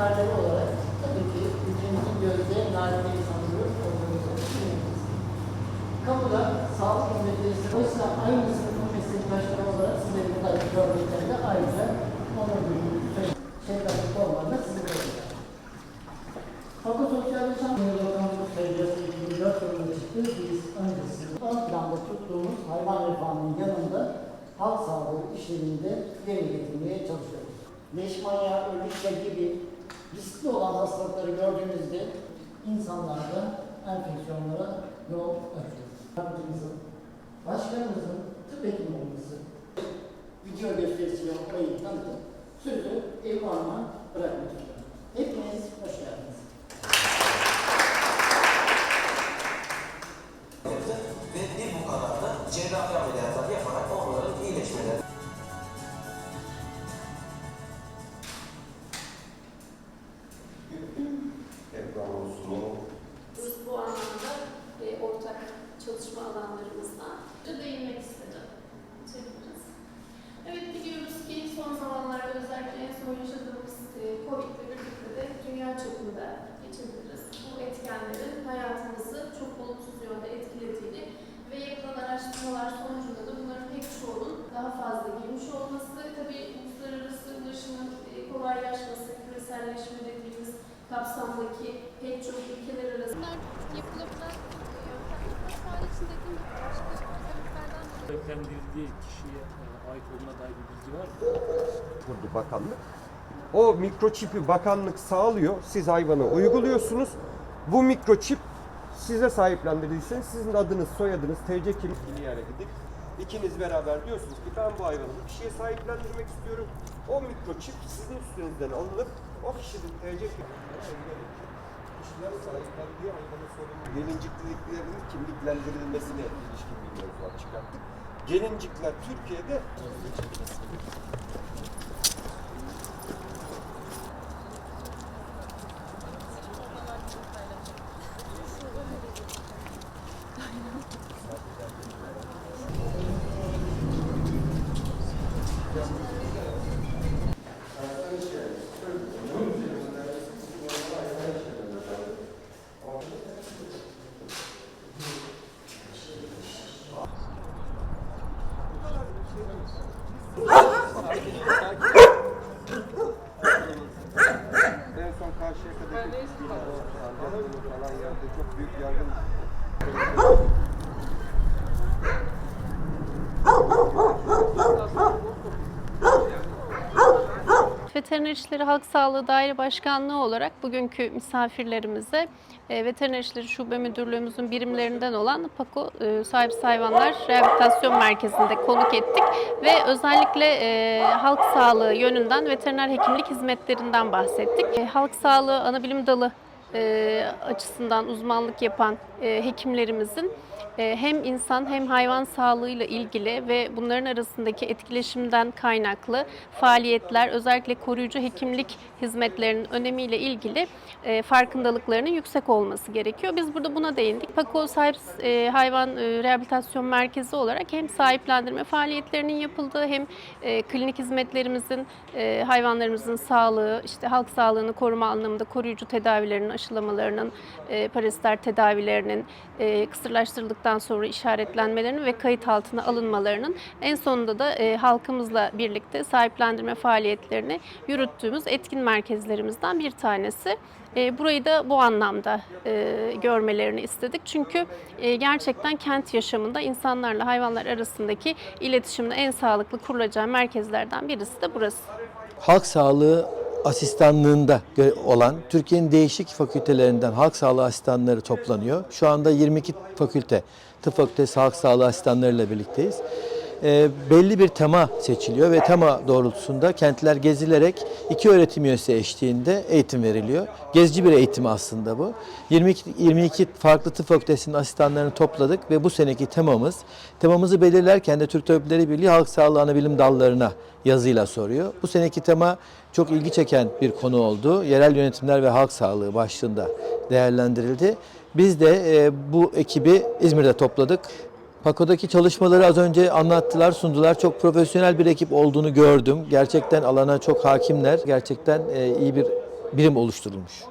fertleri olarak tabii ki ülkemizin gözde nadide insanları olduğumuzu düşünüyoruz. Kamuda sağlık hizmetleri sırasında aynı sınıfın meslektaşları olarak sizleri burada gördüklerinde ayrıca onur duyduğumuzu şefkatli olmalarına sizi görüyorlar. Fakat Sosyal Yaşam Bakanlığı Sözcüsü 2004 yılında çıktı. Biz öncesinde ön planda tuttuğumuz hayvan refahının yanında halk sağlığı işlerinde yerine getirmeye çalışıyoruz. Leşmanya, ölüşle gibi riskli olan hastalıkları gördüğümüzde insanlarda enfeksiyonlara yol açıyoruz. Yardımcımızın, başkanımızın, tıp hekimlerimizin video gösterisiyle orayı tanıtıp sözü ev alma bırakmak istiyorum. Hepiniz hoş geldiniz. Son yaşadığımız e, Covid birlikte de dünya çapında geçebiliriz. Bu etkenlerin hayatımızı çok olumsuz yönde etkilediğini ve yapılan araştırmalar sonucunda da bunların pek çoğunun daha fazla girmiş olması, tabii uluslararası ulaşımın e, kolaylaşması, küreselleşme dediğimiz kapsamdaki pek çok ülkeler arasında yapılabilen yöntemler. Sağlık için dediğim gibi başka Öğretlendirildiği kişiye e, ait olduğuna dair bir bilgi var mı? Kurdu bakanlık. O mikroçipi bakanlık sağlıyor. Siz hayvana uyguluyorsunuz. Bu mikroçip size sahiplendirdiyseniz sizin adınız, soyadınız, TC kimliğini yani gidip ikiniz beraber diyorsunuz ki ben bu hayvanı bir kişiye sahiplendirmek istiyorum. O mikroçip sizin üstünüzden alınıp o kişinin TC kimliğine kişiler sahiplendiği hayvanın sorumlu gelincikliklerinin kimliklendirilmesine ilişkin bir mevzuat çıkarttık. Gelincikler Türkiye'de En son Yerde çok büyük yangın Veteriner İşleri Halk Sağlığı Daire Başkanlığı olarak bugünkü misafirlerimize e, Veteriner İşleri Şube Müdürlüğümüzün birimlerinden olan PAKO e, Sahipsiz Hayvanlar Rehabilitasyon Merkezi'nde konuk ettik ve özellikle e, halk sağlığı yönünden veteriner hekimlik hizmetlerinden bahsettik. Halk sağlığı anabilim dalı e, açısından uzmanlık yapan e, hekimlerimizin e, hem insan hem hayvan sağlığıyla ilgili ve bunların arasındaki etkileşimden kaynaklı faaliyetler özellikle koruyucu hekimlik hizmetlerinin önemiyle ilgili e, farkındalıklarının yüksek olması gerekiyor. Biz burada buna değindik. PAKO Sahip e, Hayvan e, Rehabilitasyon Merkezi olarak hem sahiplendirme faaliyetlerinin yapıldığı hem e, klinik hizmetlerimizin e, hayvanlarımızın sağlığı, işte halk sağlığını koruma anlamında koruyucu tedavilerinin, aşılamalarının, e, paraziter tedavilerinin, e, kısırlaştırıldıktan sonra işaretlenmelerinin ve kayıt altına alınmalarının en sonunda da e, halkımızla birlikte sahiplendirme faaliyetlerini yürüttüğümüz etkin merkezlerimizden bir tanesi. E, burayı da bu anlamda e, görmelerini istedik. Çünkü e, gerçekten kent yaşamında insanlarla hayvanlar arasındaki iletişimin en sağlıklı kurulacağı merkezlerden birisi de burası. halk sağlığı asistanlığında olan Türkiye'nin değişik fakültelerinden halk sağlığı asistanları toplanıyor. Şu anda 22 fakülte, tıp fakültesi halk sağlığı asistanlarıyla birlikteyiz. Ee, belli bir tema seçiliyor ve tema doğrultusunda kentler gezilerek iki öğretim üyesi eşliğinde eğitim veriliyor. Gezici bir eğitim aslında bu. 22, 22 farklı tıp fakültesinin asistanlarını topladık ve bu seneki temamız, temamızı belirlerken de Türk Tabipleri Birliği halk sağlığı ana bilim dallarına yazıyla soruyor. Bu seneki tema çok ilgi çeken bir konu oldu. Yerel yönetimler ve halk sağlığı başlığında değerlendirildi. Biz de e, bu ekibi İzmir'de topladık. Pako'daki çalışmaları az önce anlattılar, sundular. Çok profesyonel bir ekip olduğunu gördüm. Gerçekten alana çok hakimler. Gerçekten e, iyi bir birim oluşturulmuş.